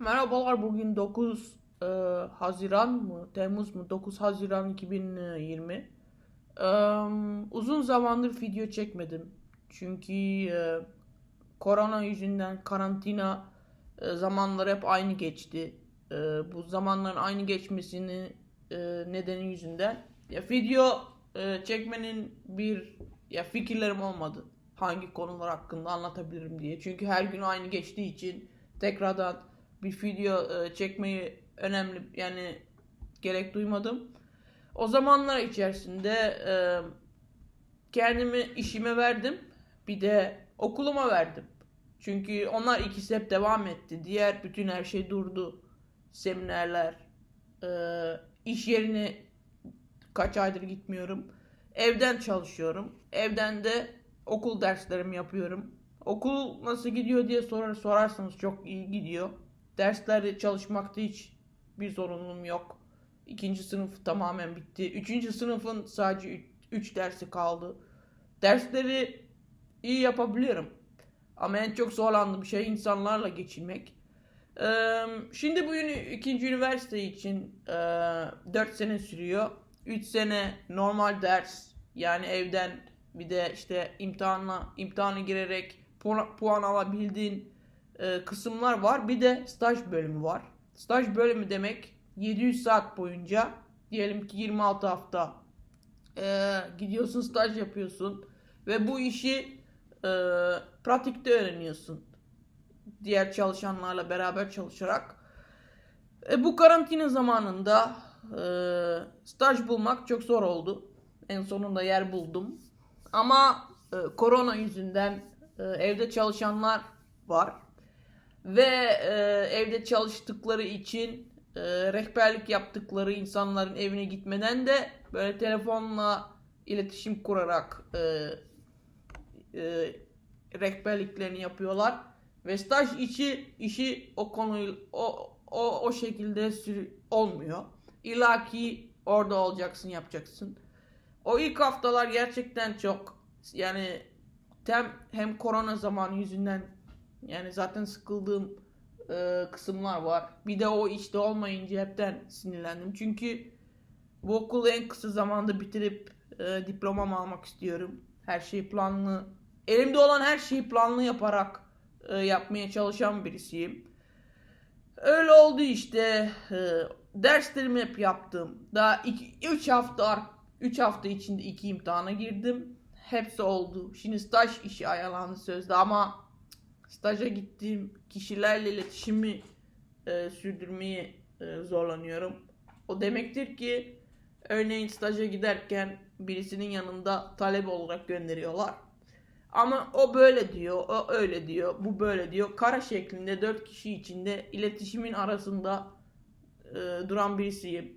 Merhabalar bugün 9 e, Haziran mı Temmuz mu? 9 Haziran 2020 E, uzun zamandır video çekmedim. Çünkü e, korona yüzünden karantina e, zamanları hep aynı geçti. E, bu zamanların aynı geçmesini e, nedeni yüzünden ya video e, çekmenin bir ya fikirlerim olmadı. Hangi konular hakkında anlatabilirim diye. Çünkü her gün aynı geçtiği için tekrardan bir video e, çekmeyi önemli yani gerek duymadım. O zamanlar içerisinde e, kendimi işime verdim. Bir de okuluma verdim. Çünkü onlar ikisi hep devam etti. Diğer bütün her şey durdu. Seminerler, e, iş yerine kaç aydır gitmiyorum. Evden çalışıyorum. Evden de okul derslerimi yapıyorum. Okul nasıl gidiyor diye sorar sorarsanız çok iyi gidiyor. Derslerde çalışmakta hiç bir zorunluluğum yok. İkinci sınıf tamamen bitti. Üçüncü sınıfın sadece 3 dersi kaldı. Dersleri iyi yapabiliyorum. Ama en çok zorlandığım şey insanlarla geçinmek. Ee, şimdi bu ikinci üniversite için e, 4 sene sürüyor. 3 sene normal ders yani evden bir de işte imtihanla imtihana girerek puan, puan alabildiğin e, kısımlar var. Bir de staj bölümü var. Staj bölümü demek 700 saat boyunca diyelim ki 26 hafta e, gidiyorsun staj yapıyorsun ve bu işi e, pratikte öğreniyorsun. Diğer çalışanlarla beraber çalışarak. E, bu karantina zamanında e, staj bulmak çok zor oldu. En sonunda yer buldum. Ama e, korona yüzünden e, evde çalışanlar var. Ve e, evde çalıştıkları için e, rehberlik yaptıkları insanların evine gitmeden de böyle telefonla iletişim kurarak e, e, rehberliklerini yapıyorlar. Ve staj içi işi o konuyu o o o şekilde sürü, olmuyor. İlla ki orada olacaksın, yapacaksın. O ilk haftalar gerçekten çok yani hem hem korona zamanı yüzünden yani zaten sıkıldığım e, kısımlar var. Bir de o işte olmayınca hepten sinirlendim. Çünkü bu okulu en kısa zamanda bitirip e, diplomamı almak istiyorum. Her şeyi planlı, elimde olan her şeyi planlı yaparak e, yapmaya çalışan birisiyim. Öyle oldu işte. E, derslerimi hep yaptım. Daha 3 hafta 3 hafta içinde 2 imtihana girdim. Hepsi oldu. Şimdi staj işi ayarlandı sözde ama staja gittiğim kişilerle iletişimi e, sürdürmeyi e, zorlanıyorum. O demektir ki örneğin staja giderken birisinin yanında talep olarak gönderiyorlar. Ama o böyle diyor, o öyle diyor, bu böyle diyor. Kara şeklinde dört kişi içinde iletişimin arasında e, duran birisiyim.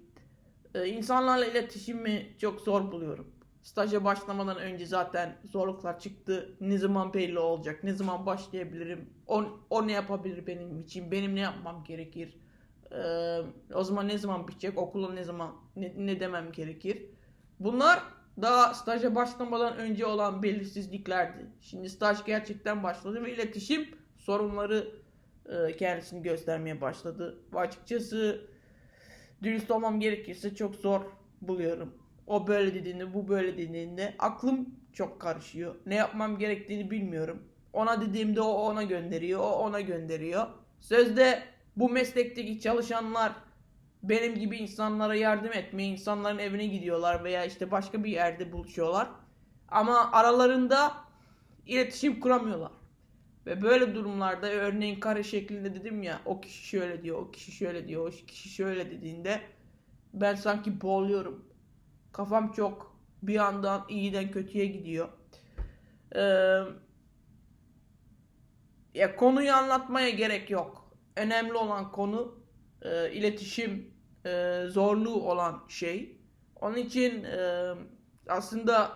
E, insanlarla iletişimi çok zor buluyorum. Staja başlamadan önce zaten zorluklar çıktı. Ne zaman belli olacak? Ne zaman başlayabilirim? O, o ne yapabilir benim için? Benim ne yapmam gerekir? Ee, o zaman ne zaman bitecek? Okula ne zaman ne, ne demem gerekir? Bunlar daha staja başlamadan önce olan belirsizliklerdi. Şimdi staj gerçekten başladı ve iletişim sorunları e, kendisini göstermeye başladı. Ve açıkçası dürüst olmam gerekirse çok zor buluyorum. O böyle dediğinde, bu böyle dediğinde aklım çok karışıyor. Ne yapmam gerektiğini bilmiyorum. Ona dediğimde o ona gönderiyor, o ona gönderiyor. Sözde bu meslekteki çalışanlar benim gibi insanlara yardım etmeye insanların evine gidiyorlar veya işte başka bir yerde buluşuyorlar. Ama aralarında iletişim kuramıyorlar. Ve böyle durumlarda örneğin kare şeklinde dedim ya o kişi şöyle diyor, o kişi şöyle diyor, o kişi şöyle dediğinde ben sanki boğuluyorum. Kafam çok bir yandan iyiden kötüye gidiyor. Ee, ya konuyu anlatmaya gerek yok. Önemli olan konu e, iletişim e, zorluğu olan şey. Onun için e, aslında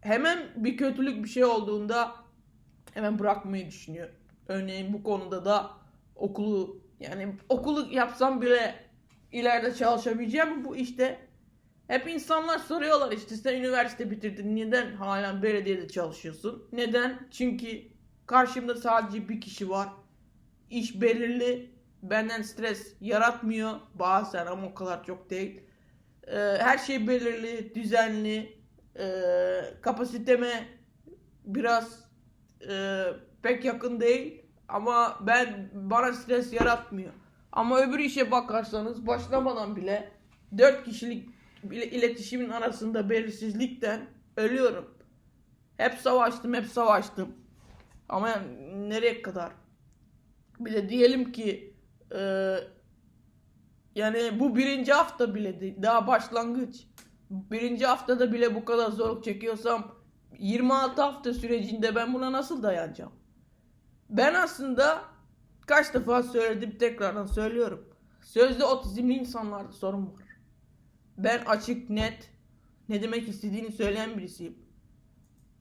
hemen bir kötülük bir şey olduğunda hemen bırakmayı düşünüyor. Örneğin bu konuda da okulu yani okulu yapsam bile ileride çalışabileceğim bu işte hep insanlar soruyorlar işte sen üniversite bitirdin neden halen belediyede çalışıyorsun? Neden? Çünkü karşımda sadece bir kişi var. İş belirli benden stres yaratmıyor bazen ama o kadar çok değil. Ee, her şey belirli, düzenli. Ee, kapasiteme biraz e, pek yakın değil ama ben bana stres yaratmıyor. Ama öbür işe bakarsanız başlamadan bile 4 kişilik bile iletişimin arasında belirsizlikten ölüyorum. Hep savaştım, hep savaştım. Ama nereye kadar? Bir de diyelim ki e, yani bu birinci hafta bile. Daha başlangıç. Birinci haftada bile bu kadar zorluk çekiyorsam 26 hafta sürecinde ben buna nasıl dayanacağım? Ben aslında kaç defa söyledim tekrardan söylüyorum. Sözde otizmli insanlarda sorun var. Ben açık net ne demek istediğini söyleyen birisiyim.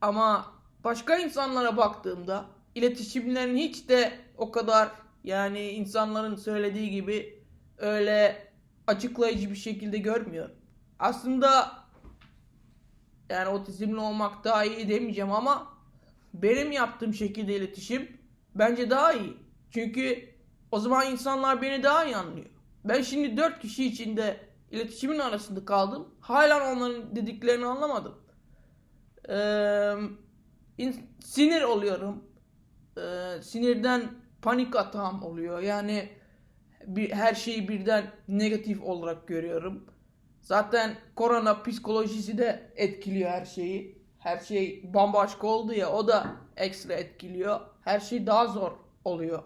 Ama başka insanlara baktığımda iletişimlerin hiç de o kadar yani insanların söylediği gibi öyle açıklayıcı bir şekilde görmüyorum. Aslında yani otizmli olmak daha iyi demeyeceğim ama benim yaptığım şekilde iletişim bence daha iyi. Çünkü o zaman insanlar beni daha iyi anlıyor. Ben şimdi dört kişi içinde iletişimin arasında kaldım. Hala onların dediklerini anlamadım. Ee, in- sinir oluyorum. Ee, sinirden panik atağım oluyor. Yani bir, her şeyi birden negatif olarak görüyorum. Zaten korona psikolojisi de etkiliyor her şeyi. Her şey bambaşka oldu ya o da ekstra etkiliyor. Her şey daha zor oluyor.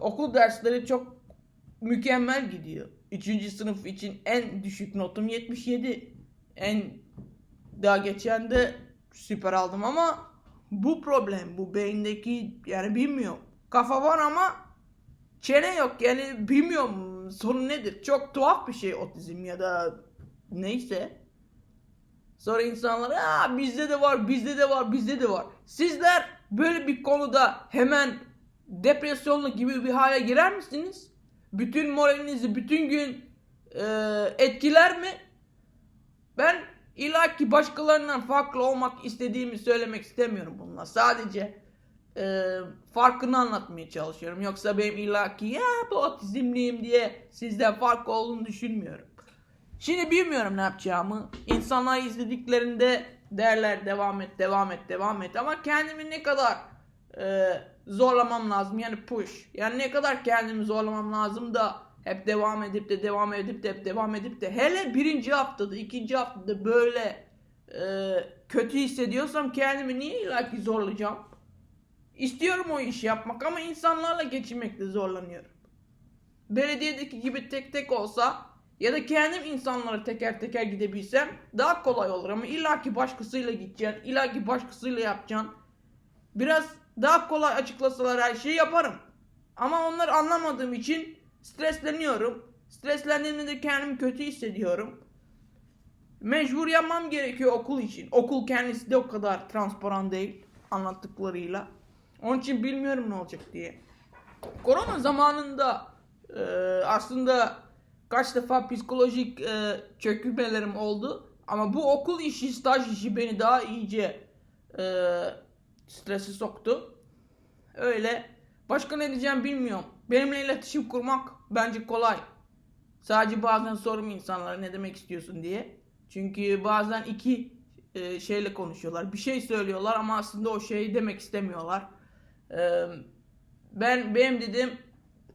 Okul dersleri çok mükemmel gidiyor. Üçüncü sınıf için en düşük notum 77. En daha geçen de süper aldım ama bu problem bu beyindeki yani bilmiyorum. Kafa var ama çene yok yani bilmiyorum sorun nedir. Çok tuhaf bir şey otizm ya da neyse. Sonra insanlar Aa, bizde de var bizde de var bizde de var. Sizler böyle bir konuda hemen depresyonlu gibi bir hale girer misiniz? Bütün moralinizi bütün gün e, etkiler mi? Ben ilaki başkalarından farklı olmak istediğimi söylemek istemiyorum bununla. Sadece e, farkını anlatmaya çalışıyorum. Yoksa benim ilaki ya bu otizmliyim diye sizden farklı olduğunu düşünmüyorum. Şimdi bilmiyorum ne yapacağımı. İnsanlar izlediklerinde derler devam et, devam et, devam et. Ama kendimi ne kadar e, zorlamam lazım yani push. Yani ne kadar kendimi zorlamam lazım da hep devam edip de devam edip de hep devam edip de hele birinci haftada, ikinci haftada böyle e, kötü hissediyorsam kendimi niye illaki zorlayacağım? İstiyorum o işi yapmak ama insanlarla geçinmekte zorlanıyorum. Belediyedeki gibi tek tek olsa ya da kendim insanlara teker teker gidebilsem daha kolay olur ama illaki başkasıyla gideceksin, illaki başkasıyla yapacaksın. Biraz daha kolay açıklasalar her şeyi yaparım. Ama onları anlamadığım için stresleniyorum. Streslendiğimde de kendimi kötü hissediyorum. Mecbur yapmam gerekiyor okul için. Okul kendisi de o kadar transparan değil anlattıklarıyla. Onun için bilmiyorum ne olacak diye. Korona zamanında e, aslında kaç defa psikolojik e, çökülmelerim oldu. Ama bu okul işi, staj işi beni daha iyice e, stresi soktu. Öyle. Başka ne diyeceğim bilmiyorum. Benimle iletişim kurmak bence kolay. Sadece bazen sorum insanlara ne demek istiyorsun diye. Çünkü bazen iki e, şeyle konuşuyorlar. Bir şey söylüyorlar ama aslında o şeyi demek istemiyorlar. E, ben benim dedim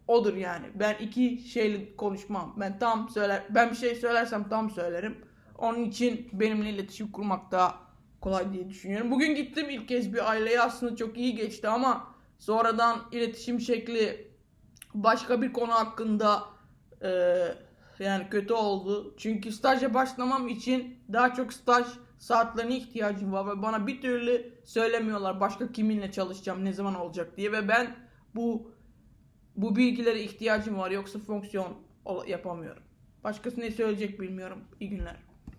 odur yani. Ben iki şeyle konuşmam. Ben tam söyler ben bir şey söylersem tam söylerim. Onun için benimle iletişim kurmak daha kolay diye düşünüyorum. Bugün gittim ilk kez bir aileye aslında çok iyi geçti ama sonradan iletişim şekli başka bir konu hakkında e, yani kötü oldu. Çünkü staja başlamam için daha çok staj saatlerine ihtiyacım var ve bana bir türlü söylemiyorlar başka kiminle çalışacağım, ne zaman olacak diye ve ben bu bu bilgilere ihtiyacım var yoksa fonksiyon yapamıyorum. Başkası ne söyleyecek bilmiyorum. İyi günler.